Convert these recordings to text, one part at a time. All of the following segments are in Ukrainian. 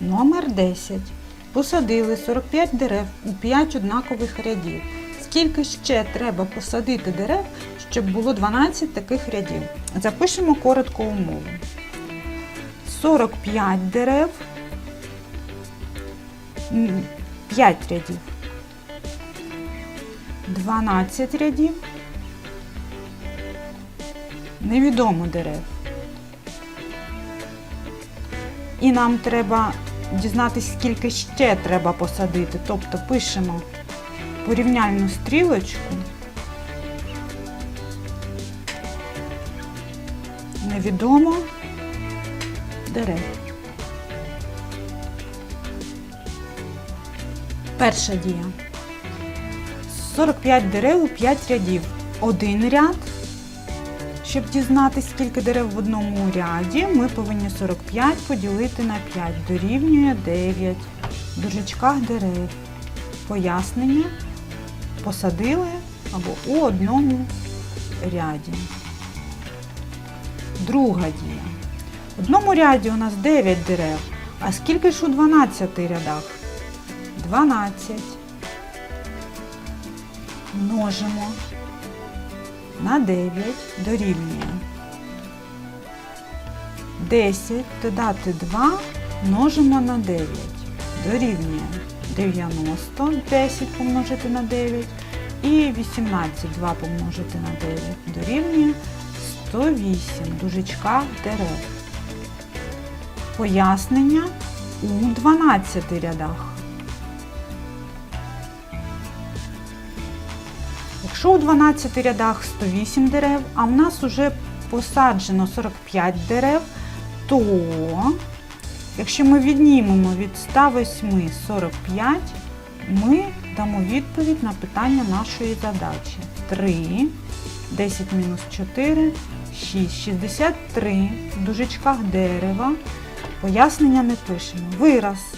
Номер 10. Посадили 45 дерев у 5 однакових рядів. Скільки ще треба посадити дерев, щоб було 12 таких рядів? Запишемо коротко умову. 45 дерев, 5 рядів, 12 рядів, невідомо дерев. І нам треба дізнатися, скільки ще треба посадити. Тобто пишемо порівняльну стрілочку. Невідомо дерев. Перша дія. 45 дерев у 5 рядів. Один ряд. Щоб дізнатися, скільки дерев в одному ряді, ми повинні 45 поділити на 5. Дорівнює 9. В дужечках дерев. Пояснення посадили або у одному ряді. Друга дія. В одному ряді у нас 9 дерев. А скільки ж у 12 рядах? 12. Множимо на 9 дорівнює 10 додати 2 множимо на 9 дорівнює 90, 10 помножити на 9 і 18, 2 помножити на 9 дорівнює 108 в дужечках дерев. Пояснення у 12 рядах. Якщо у 12 рядах 108 дерев, а в нас вже посаджено 45 дерев, то якщо ми віднімемо від 108 45, ми дамо відповідь на питання нашої задачі. 3, 10 мінус 4, 6, 63 в дужечках дерева. Пояснення не пишемо. Вираз.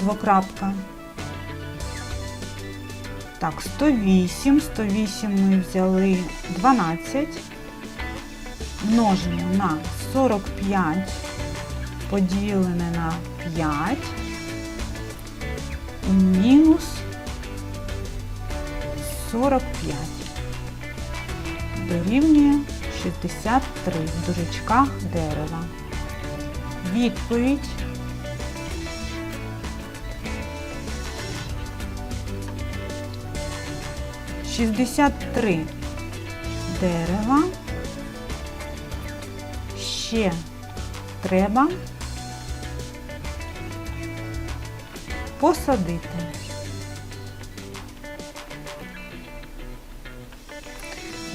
Двокрапка. Так, 108, 108 ми взяли 12, множимо на 45, поділене на 5, і мінус 45. Дорівнює 63 в дужечках дерева. Відповідь Шістдесят три дерева. Ще треба посадити.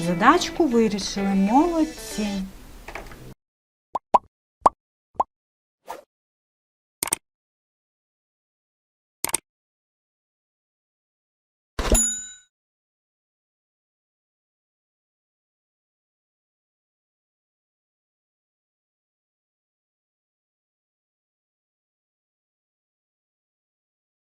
Задачку вирішили молодці.